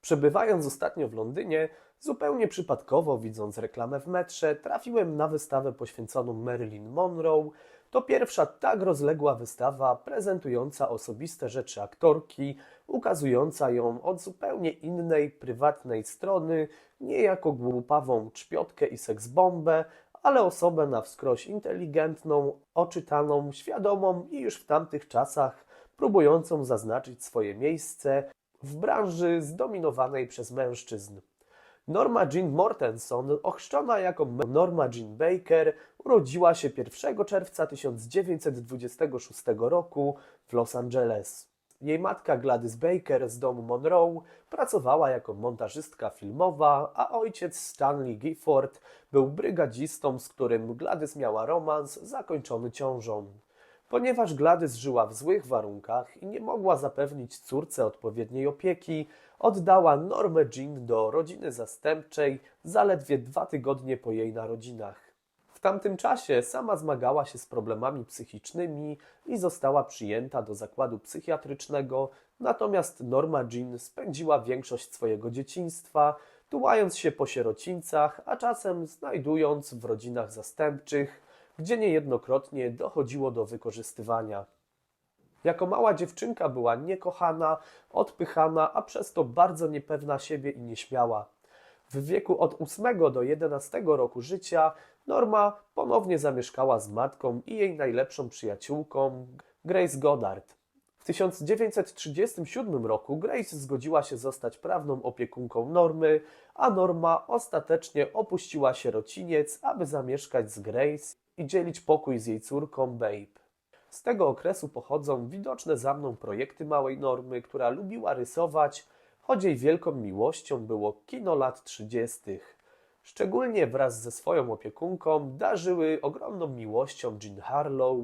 Przebywając ostatnio w Londynie, zupełnie przypadkowo widząc reklamę w metrze, trafiłem na wystawę poświęconą Marilyn Monroe. To pierwsza tak rozległa wystawa prezentująca osobiste rzeczy aktorki, ukazująca ją od zupełnie innej, prywatnej strony, nie jako głupawą czpiotkę i seksbombę, ale osobę na wskroś inteligentną, oczytaną, świadomą i już w tamtych czasach próbującą zaznaczyć swoje miejsce w branży zdominowanej przez mężczyzn. Norma Jean Mortenson, ochrzczona jako Norma Jean Baker, urodziła się 1 czerwca 1926 roku w Los Angeles. Jej matka Gladys Baker z domu Monroe pracowała jako montażystka filmowa, a ojciec Stanley Gifford był brygadzistą, z którym Gladys miała romans zakończony ciążą. Ponieważ Gladys żyła w złych warunkach i nie mogła zapewnić córce odpowiedniej opieki, oddała Normę Jean do rodziny zastępczej zaledwie dwa tygodnie po jej narodzinach. W tamtym czasie sama zmagała się z problemami psychicznymi i została przyjęta do zakładu psychiatrycznego, natomiast Norma Jean spędziła większość swojego dzieciństwa tułając się po sierocińcach, a czasem znajdując w rodzinach zastępczych, gdzie niejednokrotnie dochodziło do wykorzystywania. Jako mała dziewczynka była niekochana, odpychana, a przez to bardzo niepewna siebie i nieśmiała. W wieku od 8 do 11 roku życia Norma ponownie zamieszkała z matką i jej najlepszą przyjaciółką Grace Goddard. W 1937 roku Grace zgodziła się zostać prawną opiekunką Normy, a Norma ostatecznie opuściła sierociniec, aby zamieszkać z Grace i dzielić pokój z jej córką Babe. Z tego okresu pochodzą widoczne za mną projekty małej Normy, która lubiła rysować, choć jej wielką miłością było kino lat 30. Szczególnie wraz ze swoją opiekunką darzyły ogromną miłością Jean Harlow,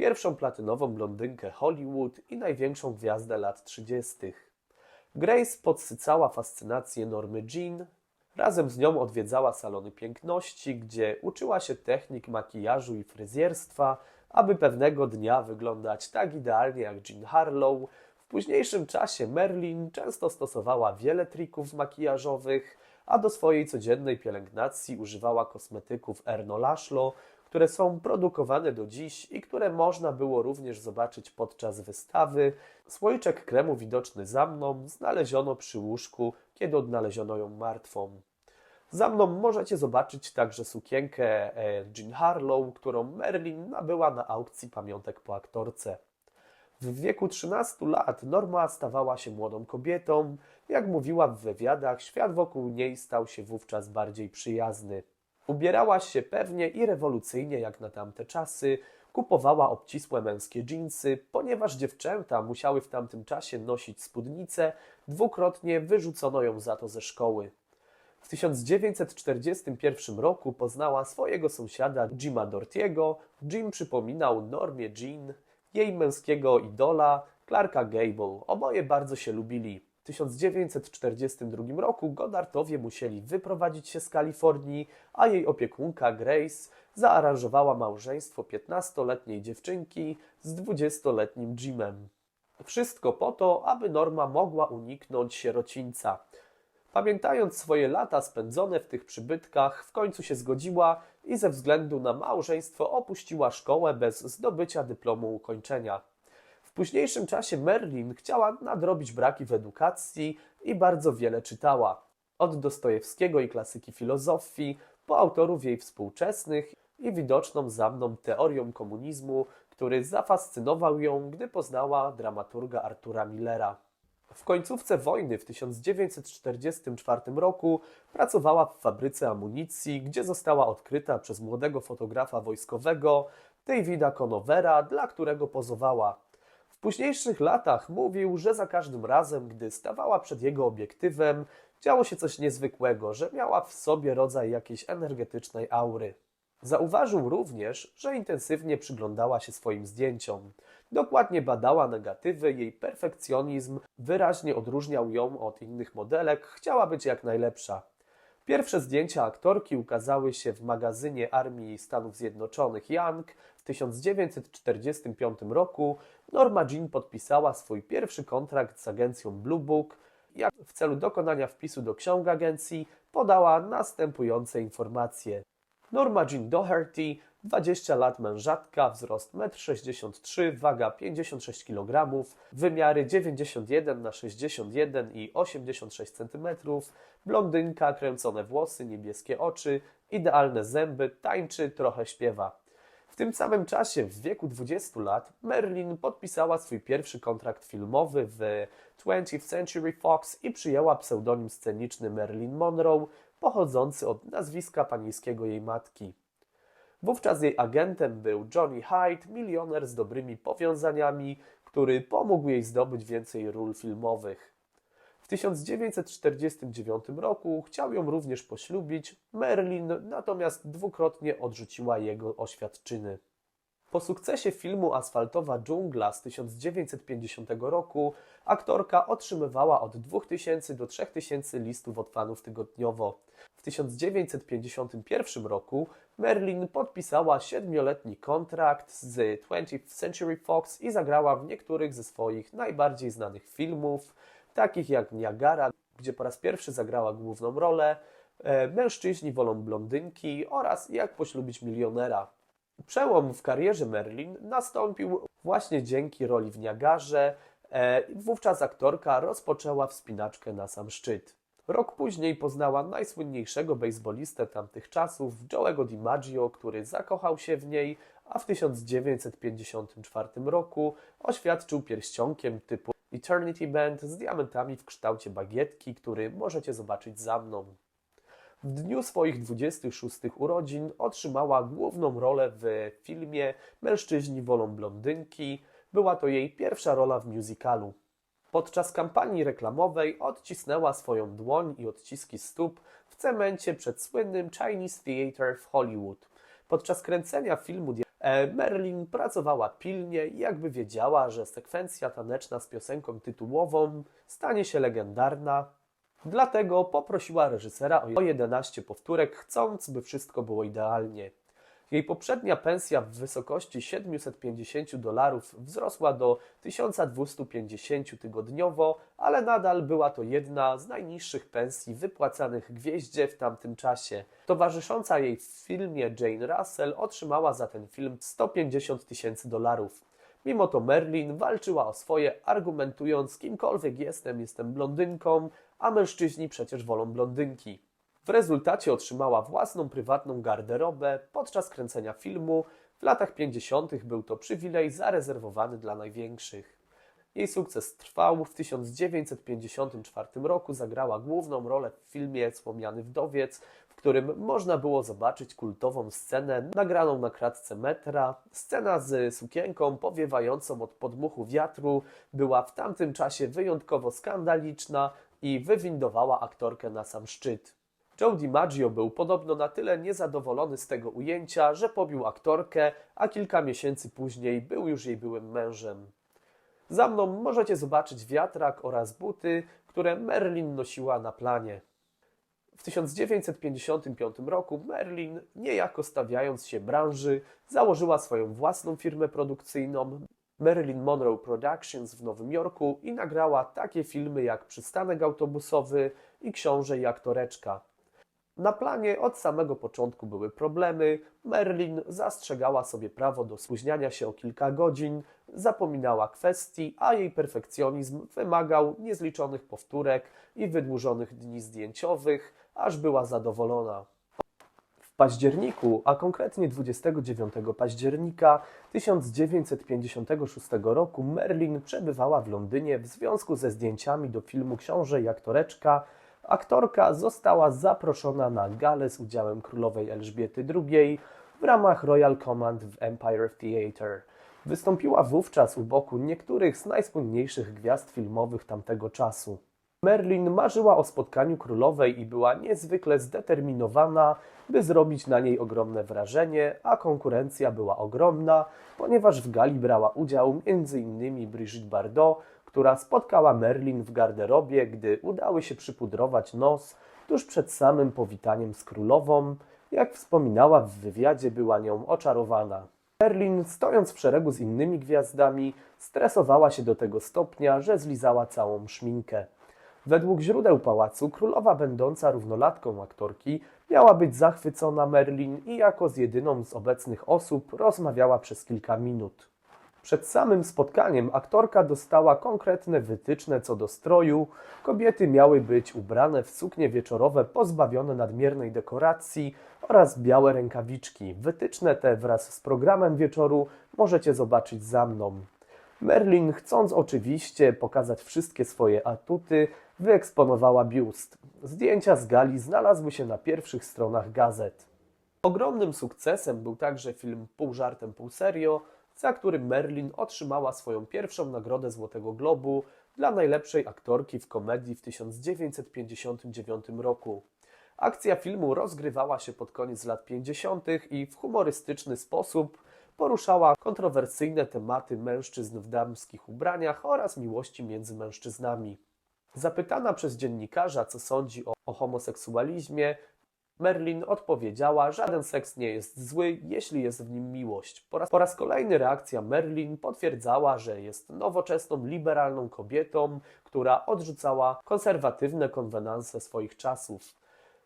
pierwszą platynową blondynkę Hollywood i największą gwiazdę lat 30. Grace podsycała fascynację Normy Jean, razem z nią odwiedzała salony piękności, gdzie uczyła się technik makijażu i fryzjerstwa, aby pewnego dnia wyglądać tak idealnie jak Jean Harlow. W późniejszym czasie Merlin często stosowała wiele trików makijażowych, a do swojej codziennej pielęgnacji używała kosmetyków Erno Lashlo, które są produkowane do dziś i które można było również zobaczyć podczas wystawy. Słoiczek kremu widoczny za mną znaleziono przy łóżku, kiedy odnaleziono ją martwą. Za mną możecie zobaczyć także sukienkę e, Jean Harlow, którą Merlin nabyła na aukcji pamiątek po aktorce. W wieku 13 lat Norma stawała się młodą kobietą. Jak mówiła w wywiadach, świat wokół niej stał się wówczas bardziej przyjazny. Ubierała się pewnie i rewolucyjnie jak na tamte czasy, kupowała obcisłe męskie dżinsy, ponieważ dziewczęta musiały w tamtym czasie nosić spódnice, dwukrotnie wyrzucono ją za to ze szkoły. W 1941 roku poznała swojego sąsiada Jima Dortiego. Jim przypominał Normie Jean, jej męskiego idola Clarka Gable. Oboje bardzo się lubili. W 1942 roku Goddartowie musieli wyprowadzić się z Kalifornii, a jej opiekunka Grace zaaranżowała małżeństwo 15-letniej dziewczynki z 20-letnim Jimem. Wszystko po to, aby Norma mogła uniknąć sierocińca. Pamiętając swoje lata spędzone w tych przybytkach, w końcu się zgodziła i ze względu na małżeństwo opuściła szkołę bez zdobycia dyplomu ukończenia. Późniejszym czasie Merlin chciała nadrobić braki w edukacji i bardzo wiele czytała. Od Dostojewskiego i klasyki filozofii, po autorów jej współczesnych i widoczną za mną teorią komunizmu, który zafascynował ją, gdy poznała dramaturga Artura Millera. W końcówce wojny w 1944 roku pracowała w fabryce amunicji, gdzie została odkryta przez młodego fotografa wojskowego Davida Conovera, dla którego pozowała. Późniejszych latach mówił, że za każdym razem, gdy stawała przed jego obiektywem, działo się coś niezwykłego, że miała w sobie rodzaj jakiejś energetycznej aury. Zauważył również, że intensywnie przyglądała się swoim zdjęciom. Dokładnie badała negatywy, jej perfekcjonizm wyraźnie odróżniał ją od innych modelek, chciała być jak najlepsza. Pierwsze zdjęcia aktorki ukazały się w magazynie Armii Stanów Zjednoczonych Young w 1945 roku. Norma Jean podpisała swój pierwszy kontrakt z agencją Blue Book. jak w celu dokonania wpisu do ksiąg agencji podała następujące informacje. Norma Jean Doherty, 20 lat mężatka, wzrost 1,63 m, waga 56 kg, wymiary 91 na 61 i 86 cm, blondynka, kręcone włosy, niebieskie oczy, idealne zęby, tańczy, trochę śpiewa. W tym samym czasie, w wieku 20 lat, Merlin podpisała swój pierwszy kontrakt filmowy w 20th Century Fox i przyjęła pseudonim sceniczny Marilyn Monroe, pochodzący od nazwiska panieńskiego jej matki. Wówczas jej agentem był Johnny Hyde, milioner z dobrymi powiązaniami, który pomógł jej zdobyć więcej ról filmowych. W 1949 roku chciał ją również poślubić, Merlin natomiast dwukrotnie odrzuciła jego oświadczyny. Po sukcesie filmu Asfaltowa dżungla z 1950 roku aktorka otrzymywała od 2000 do 3000 listów od fanów tygodniowo. W 1951 roku Merlin podpisała siedmioletni kontrakt z 20th Century Fox i zagrała w niektórych ze swoich najbardziej znanych filmów, takich jak Niagara, gdzie po raz pierwszy zagrała główną rolę, e, Mężczyźni wolą blondynki oraz Jak poślubić milionera. Przełom w karierze Merlin nastąpił właśnie dzięki roli w Niagarze. E, Wówczas aktorka rozpoczęła wspinaczkę na sam szczyt. Rok później poznała najsłynniejszego bejsbolistę tamtych czasów, Joe'ego DiMaggio, który zakochał się w niej, a w 1954 roku oświadczył pierścionkiem typu Eternity Band z diamentami w kształcie bagietki, który możecie zobaczyć za mną. W dniu swoich 26 urodzin otrzymała główną rolę w filmie Mężczyźni wolą blondynki. Była to jej pierwsza rola w musicalu. Podczas kampanii reklamowej odcisnęła swoją dłoń i odciski stóp w cemencie przed słynnym Chinese Theatre w Hollywood. Podczas kręcenia filmu e, Merlin pracowała pilnie jakby wiedziała, że sekwencja taneczna z piosenką tytułową stanie się legendarna, Dlatego poprosiła reżysera o 11 powtórek, chcąc, by wszystko było idealnie. Jej poprzednia pensja w wysokości 750 dolarów wzrosła do 1250 tygodniowo, ale nadal była to jedna z najniższych pensji wypłacanych gwieździe w tamtym czasie. Towarzysząca jej w filmie Jane Russell otrzymała za ten film 150 tysięcy dolarów. Mimo to Merlin walczyła o swoje, argumentując: Kimkolwiek jestem, jestem blondynką, a mężczyźni przecież wolą blondynki. W rezultacie otrzymała własną prywatną garderobę podczas kręcenia filmu. W latach 50. był to przywilej zarezerwowany dla największych. Jej sukces trwał. W 1954 roku zagrała główną rolę w filmie Wspomniany Wdowiec, którym można było zobaczyć kultową scenę nagraną na kratce metra. Scena z sukienką powiewającą od podmuchu wiatru była w tamtym czasie wyjątkowo skandaliczna i wywindowała aktorkę na sam szczyt. Joe DiMaggio był podobno na tyle niezadowolony z tego ujęcia, że pobił aktorkę, a kilka miesięcy później był już jej byłym mężem. Za mną możecie zobaczyć wiatrak oraz buty, które Merlin nosiła na planie. W 1955 roku Merlin, niejako stawiając się branży, założyła swoją własną firmę produkcyjną Marilyn Monroe Productions w Nowym Jorku i nagrała takie filmy jak Przystanek autobusowy i Książę i aktoreczka. Na planie od samego początku były problemy. Merlin zastrzegała sobie prawo do spóźniania się o kilka godzin, zapominała kwestii, a jej perfekcjonizm wymagał niezliczonych powtórek i wydłużonych dni zdjęciowych, aż była zadowolona. W październiku, a konkretnie 29 października 1956 roku, Merlin przebywała w Londynie w związku ze zdjęciami do filmu Książę i aktoreczka aktorka została zaproszona na galę z udziałem królowej Elżbiety II w ramach Royal Command w Empire Theatre. Wystąpiła wówczas u boku niektórych z najsłynniejszych gwiazd filmowych tamtego czasu. Merlin marzyła o spotkaniu królowej i była niezwykle zdeterminowana, by zrobić na niej ogromne wrażenie, a konkurencja była ogromna, ponieważ w gali brała udział m.in. Brigitte Bardot, która spotkała Merlin w garderobie, gdy udały się przypudrować nos tuż przed samym powitaniem z królową. Jak wspominała w wywiadzie, była nią oczarowana. Merlin, stojąc w szeregu z innymi gwiazdami, stresowała się do tego stopnia, że zlizała całą szminkę. Według źródeł pałacu królowa będąca równolatką aktorki miała być zachwycona Merlin i jako z jedyną z obecnych osób rozmawiała przez kilka minut. Przed samym spotkaniem aktorka dostała konkretne wytyczne co do stroju. Kobiety miały być ubrane w suknie wieczorowe pozbawione nadmiernej dekoracji oraz białe rękawiczki. Wytyczne te wraz z programem wieczoru możecie zobaczyć za mną. Merlin, chcąc oczywiście pokazać wszystkie swoje atuty, wyeksponowała biust. Zdjęcia z gali znalazły się na pierwszych stronach gazet. Ogromnym sukcesem był także film Pół żartem, pół serio, za który Merlin otrzymała swoją pierwszą nagrodę Złotego Globu dla najlepszej aktorki w komedii w 1959 roku. Akcja filmu rozgrywała się pod koniec lat 50. i w humorystyczny sposób poruszała kontrowersyjne tematy mężczyzn w damskich ubraniach oraz miłości między mężczyznami. Zapytana przez dziennikarza, co sądzi o, o homoseksualizmie, Merlin odpowiedziała, żaden seks nie jest zły, jeśli jest w nim miłość. Po raz, po raz kolejny reakcja Merlin potwierdzała, że jest nowoczesną, liberalną kobietą, która odrzucała konserwatywne konwenanse swoich czasów.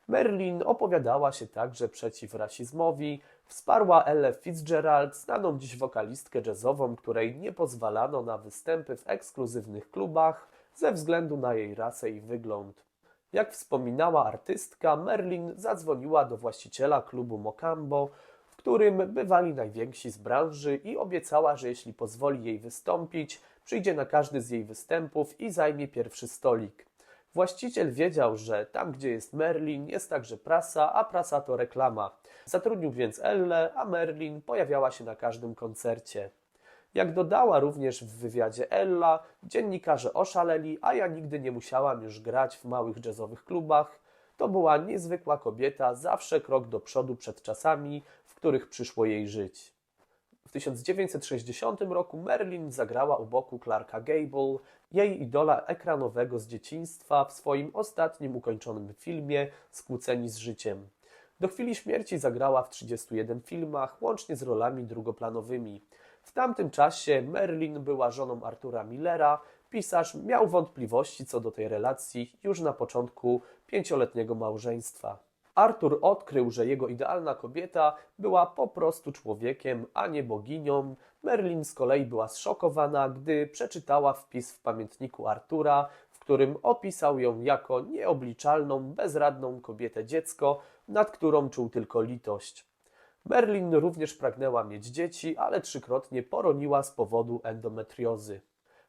Merlin opowiadała się także przeciw rasizmowi, wsparła Ellę Fitzgerald, znaną dziś wokalistkę jazzową, której nie pozwalano na występy w ekskluzywnych klubach ze względu na jej rasę i wygląd. Jak wspominała artystka, Merlin zadzwoniła do właściciela klubu Mocambo, w którym bywali najwięksi z branży i obiecała, że jeśli pozwoli jej wystąpić, przyjdzie na każdy z jej występów i zajmie pierwszy stolik. Właściciel wiedział, że tam, gdzie jest Merlin, jest także prasa, a prasa to reklama. Zatrudnił więc Elle, a Merlin pojawiała się na każdym koncercie. Jak dodała również w wywiadzie Ella, dziennikarze oszaleli, a ja nigdy nie musiałam już grać w małych jazzowych klubach. To była niezwykła kobieta, zawsze krok do przodu przed czasami, w których przyszło jej żyć. W 1960 roku Merlin zagrała u boku Clarka Gable, jej idola ekranowego z dzieciństwa, w swoim ostatnim ukończonym filmie Skłóceni z życiem. Do chwili śmierci zagrała w 31 filmach, łącznie z rolami drugoplanowymi. W tamtym czasie Merlin była żoną Artura Millera. Pisarz miał wątpliwości co do tej relacji już na początku pięcioletniego małżeństwa. Artur odkrył, że jego idealna kobieta była po prostu człowiekiem, a nie boginią. Merlin z kolei była zszokowana, gdy przeczytała wpis w pamiętniku Artura, w którym opisał ją jako nieobliczalną, bezradną kobietę dziecko, nad którą czuł tylko litość. Merlin również pragnęła mieć dzieci, ale trzykrotnie poroniła z powodu endometriozy.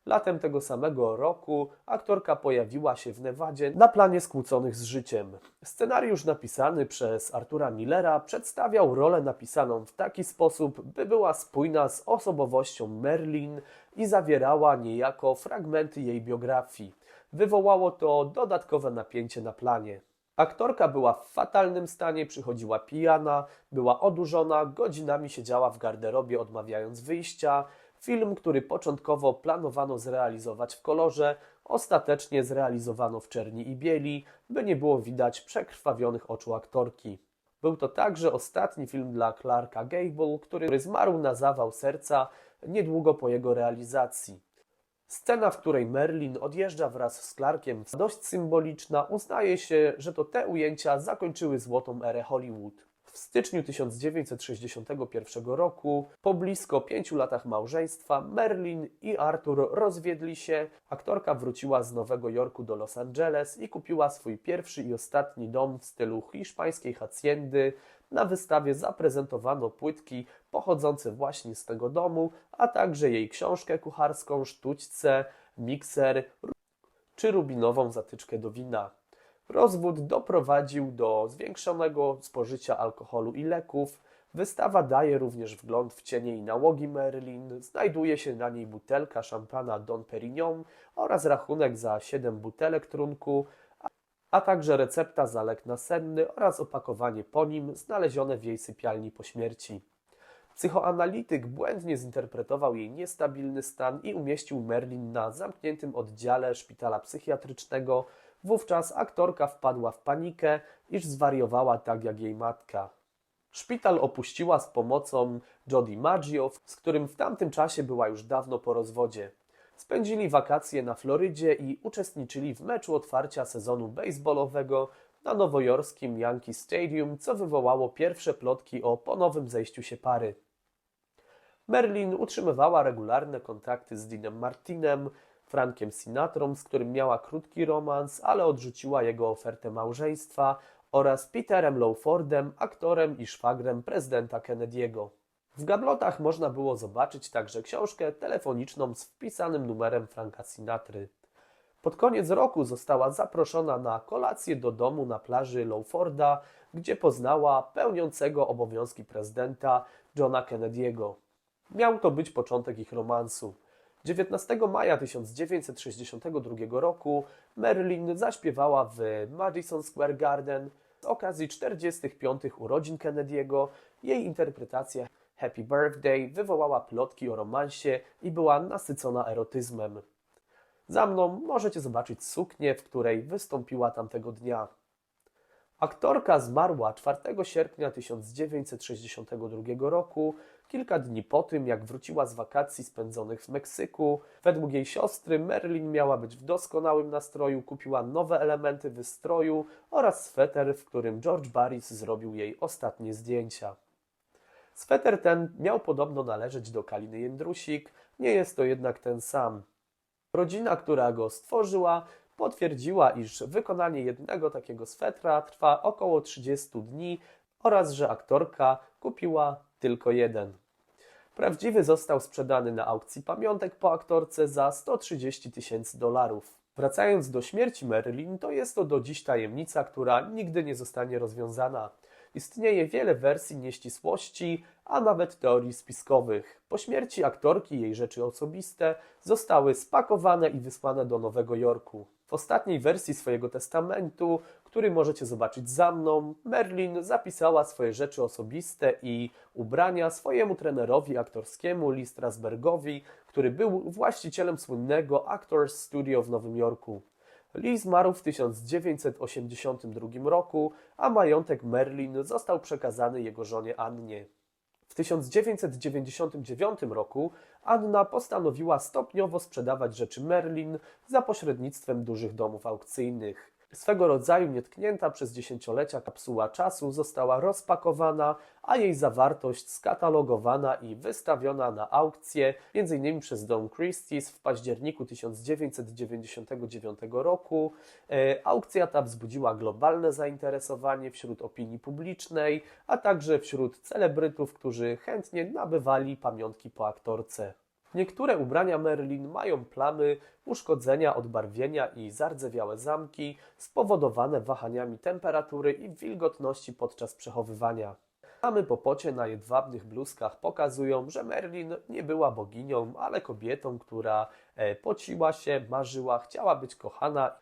Latem tego samego roku aktorka pojawiła się w Nevadzie na planie skłóconych z życiem. Scenariusz napisany przez Artura Millera przedstawiał rolę napisaną w taki sposób, by była spójna z osobowością Merlin i zawierała niejako fragmenty jej biografii. Wywołało to dodatkowe napięcie na planie. Aktorka była w fatalnym stanie, przychodziła pijana, była odurzona, godzinami siedziała w garderobie odmawiając wyjścia. Film, który początkowo planowano zrealizować w kolorze, ostatecznie zrealizowano w czerni i bieli, by nie było widać przekrwawionych oczu aktorki. Był to także ostatni film dla Clarka Gable, który zmarł na zawał serca niedługo po jego realizacji. Scena, w której Merlin odjeżdża wraz z Clarkiem, dość symboliczna, uznaje się, że to te ujęcia zakończyły złotą erę Hollywood. W styczniu 1961 roku, po blisko pięciu latach małżeństwa, Merlin i Arthur rozwiedli się. Aktorka wróciła z Nowego Jorku do Los Angeles i kupiła swój pierwszy i ostatni dom w stylu hiszpańskiej haciendy. Na wystawie zaprezentowano płytki pochodzące właśnie z tego domu, a także jej książkę kucharską, sztućce, mikser czy rubinową zatyczkę do wina. Rozwód doprowadził do zwiększonego spożycia alkoholu i leków. Wystawa daje również wgląd w cienie i nałogi Merlin. Znajduje się na niej butelka szampana Don Perignon oraz rachunek za 7 butelek trunku, a także recepta za lek nasenny oraz opakowanie po nim znalezione w jej sypialni po śmierci. Psychoanalityk błędnie zinterpretował jej niestabilny stan i umieścił Merlin na zamkniętym oddziale szpitala psychiatrycznego. Wówczas aktorka wpadła w panikę, iż zwariowała tak jak jej matka. Szpital opuściła z pomocą Jody Maggio, z którym w tamtym czasie była już dawno po rozwodzie. Spędzili wakacje na Florydzie i uczestniczyli w meczu otwarcia sezonu baseballowego na nowojorskim Yankee Stadium, co wywołało pierwsze plotki o ponownym zejściu się pary. Merlin utrzymywała regularne kontakty z Deanem Martinem, Frankiem Sinatrą, z którym miała krótki romans, ale odrzuciła jego ofertę małżeństwa, oraz Peterem Lawfordem, aktorem i szwagrem prezydenta Kennedy'ego. W gablotach można było zobaczyć także książkę telefoniczną z wpisanym numerem Franka Sinatry. Pod koniec roku została zaproszona na kolację do domu na plaży Lawforda, gdzie poznała pełniącego obowiązki prezydenta Johna Kennedy'ego. Miał to być początek ich romansu. 19 maja 1962 roku Marilyn zaśpiewała w Madison Square Garden z okazji 45. urodzin Kennedy'ego. Jej interpretacja Happy Birthday wywołała plotki o romansie i była nasycona erotyzmem. Za mną możecie zobaczyć suknię, w której wystąpiła tamtego dnia. Aktorka zmarła 4 sierpnia 1962 roku, kilka dni po tym, jak wróciła z wakacji spędzonych w Meksyku. Według jej siostry Marilyn miała być w doskonałym nastroju, kupiła nowe elementy wystroju oraz sweter, w którym George Barris zrobił jej ostatnie zdjęcia. Sweter ten miał podobno należeć do Kaliny Jędrusik, nie jest to jednak ten sam. Rodzina, która go stworzyła, potwierdziła, iż wykonanie jednego takiego swetra trwa około 30 dni oraz że aktorka kupiła tylko jeden. Prawdziwy został sprzedany na aukcji pamiątek po aktorce za 130 tysięcy dolarów. Wracając do śmierci Marilyn, to jest to do dziś tajemnica, która nigdy nie zostanie rozwiązana. Istnieje wiele wersji nieścisłości, a nawet teorii spiskowych. Po śmierci aktorki jej rzeczy osobiste zostały spakowane i wysłane do Nowego Jorku. W ostatniej wersji swojego testamentu, który możecie zobaczyć za mną, Merlin zapisała swoje rzeczy osobiste i ubrania swojemu trenerowi aktorskiemu Lee Strasbergowi, który był właścicielem słynnego Actors Studio w Nowym Jorku. Lee zmarł w 1982 roku, a majątek Merlin został przekazany jego żonie Annie. W 1999 roku Anna postanowiła stopniowo sprzedawać rzeczy Merlin za pośrednictwem dużych domów aukcyjnych. Swego rodzaju nietknięta przez dziesięciolecia kapsuła czasu została rozpakowana, a jej zawartość skatalogowana i wystawiona na aukcję, m.in. przez dom Christie's w październiku 1999 roku. E, aukcja ta wzbudziła globalne zainteresowanie wśród opinii publicznej, a także wśród celebrytów, którzy chętnie nabywali pamiątki po aktorce. Niektóre ubrania Merlin mają plamy, uszkodzenia, odbarwienia i zardzewiałe zamki spowodowane wahaniami temperatury i wilgotności podczas przechowywania. Plamy po pocie na jedwabnych bluzkach pokazują, że Merlin nie była boginią, ale kobietą, która e, pociła się, marzyła, chciała być kochana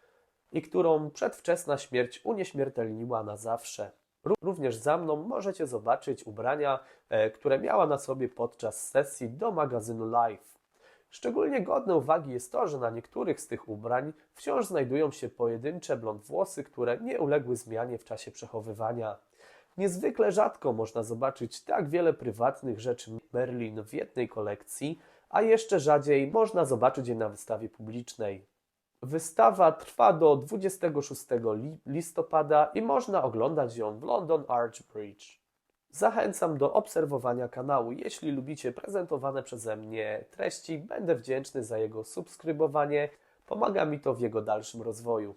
i którą przedwczesna śmierć unieśmiertelniła na zawsze. Ró- Również za mną możecie zobaczyć ubrania, e, które miała na sobie podczas sesji do magazynu Life. Szczególnie godne uwagi jest to, że na niektórych z tych ubrań wciąż znajdują się pojedyncze blond włosy, które nie uległy zmianie w czasie przechowywania. Niezwykle rzadko można zobaczyć tak wiele prywatnych rzeczy Merlin w jednej kolekcji, a jeszcze rzadziej można zobaczyć je na wystawie publicznej. Wystawa trwa do 26 li- listopada i można oglądać ją w London Arch Bridge. Zachęcam do obserwowania kanału. Jeśli lubicie prezentowane przeze mnie treści, będę wdzięczny za jego subskrybowanie. Pomaga mi to w jego dalszym rozwoju.